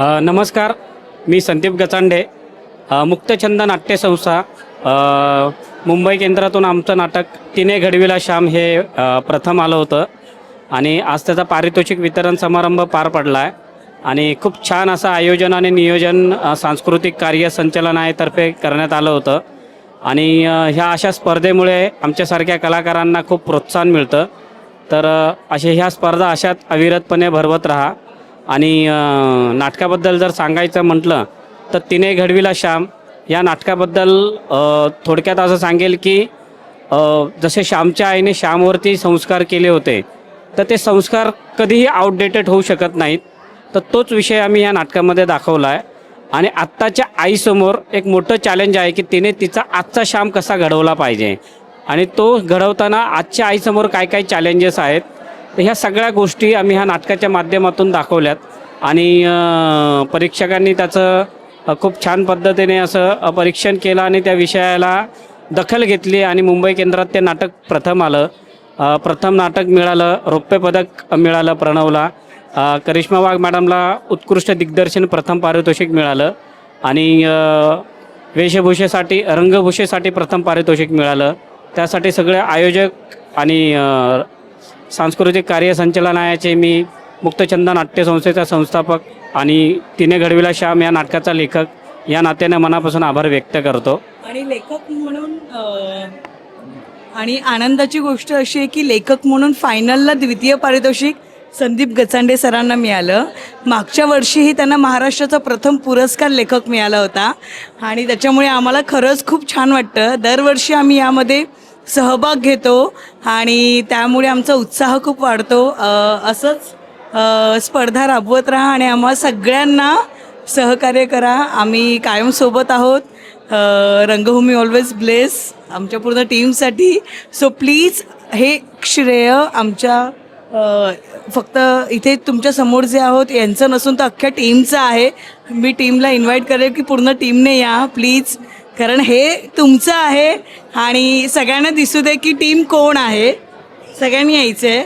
नमस्कार मी संदीप गचांडे मुक्तछंद नाट्यसंस्था मुंबई केंद्रातून आमचं नाटक तिने घडविला श्याम हे प्रथम आलं होतं. आणि आज त्याचा पारितोषिक वितरण समारंभ पार पडला आहे आणि खूप छान असं आयोजन आणि नियोजन सांस्कृतिक कार्य संचलनातर्फे करण्यात आलं होतं. आणि ह्या अशा स्पर्धेमुळे आमच्यासारख्या कलाकारांना खूप प्रोत्साहन मिळतं. तर असे ह्या स्पर्धा अशाच अविरतपणे भरवत राहा. आणि नाटकाबद्दल जर सांगायचं म्हटलं तर तिने घडविला श्याम. या नाटकाबद्दल थोडक्यात असं सांगेल की जसे श्यामच्या आईने श्यामवरती संस्कार केले होते तर ते संस्कार कधीही आउटडेटेड होऊ शकत नाहीत. तर तोच विषय आम्ही या नाटकामध्ये दाखवला आहे आणि आत्ताच्या आईसमोर एक मोठं चॅलेंज आहे की तिने तिचा आजचा श्याम कसा घडवला पाहिजे. आणि तो घडवताना आजच्या आईसमोर काय काय चॅलेंजेस आहेत तर ह्या सगळ्या गोष्टी आम्ही ह्या नाटकाच्या माध्यमातून दाखवल्यात. आणि परीक्षकांनी त्याचं खूप छान पद्धतीने असं परीक्षण केलं आणि त्या विषयाला दखल घेतली आणि मुंबई केंद्रात ते नाटक प्रथम आलं. प्रथम नाटक मिळालं रौप्य पदक मिळालं प्रणवला. करिश्मा वाघ मॅडमला उत्कृष्ट दिग्दर्शन प्रथम पारितोषिक मिळालं. आणि वेशभूषेसाठी रंगभूषेसाठी प्रथम पारितोषिक मिळालं. त्यासाठी सगळे आयोजक आणि सांस्कृतिक कार्य संचालनालयाचे मी मुक्तचंद नाट्य संस्थेचा संस्थापक आणि तिने घडविला श्याम या नाटकाचा लेखक. या नात्याने मनापासून आभार व्यक्त करतो. आणि लेखक म्हणून आणि आनंदाची गोष्ट अशी आहे की लेखक म्हणून फायनलला द्वितीय पारितोषिक संदीप गचांडे सरांना मिळालं. मागच्या वर्षीही त्यांना महाराष्ट्राचा प्रथम पुरस्कार लेखक मिळाला होता. आणि त्याच्यामुळे आम्हाला खरंच खूप छान वाटतं. दरवर्षी आम्ही यामध्ये सहभाग घेतो आणि त्यामुळे आमचा उत्साह खूप वाढतो. असंच स्पर्धा राबवत राहा आणि आम्हा सगळ्यांना सहकार्य करा. आम्ही कायम सोबत आहोत. रंगभूमी ऑलवेज ब्लेस आमच्या पूर्ण टीमसाठी सो प्लीज हे श्रेय आमच्या फक्त इथे तुमच्यासमोर जे आहोत यांचं नसून तर अख्ख्या टीमचं आहे. मी टीमला इन्व्हाइट करेल की पूर्ण टीमने या. प्लीज कारण हे तुमचं आहे आणि सगळ्यांना दिसू दे की टीम कोण आहे. सगळ्यांनी यायचं आहे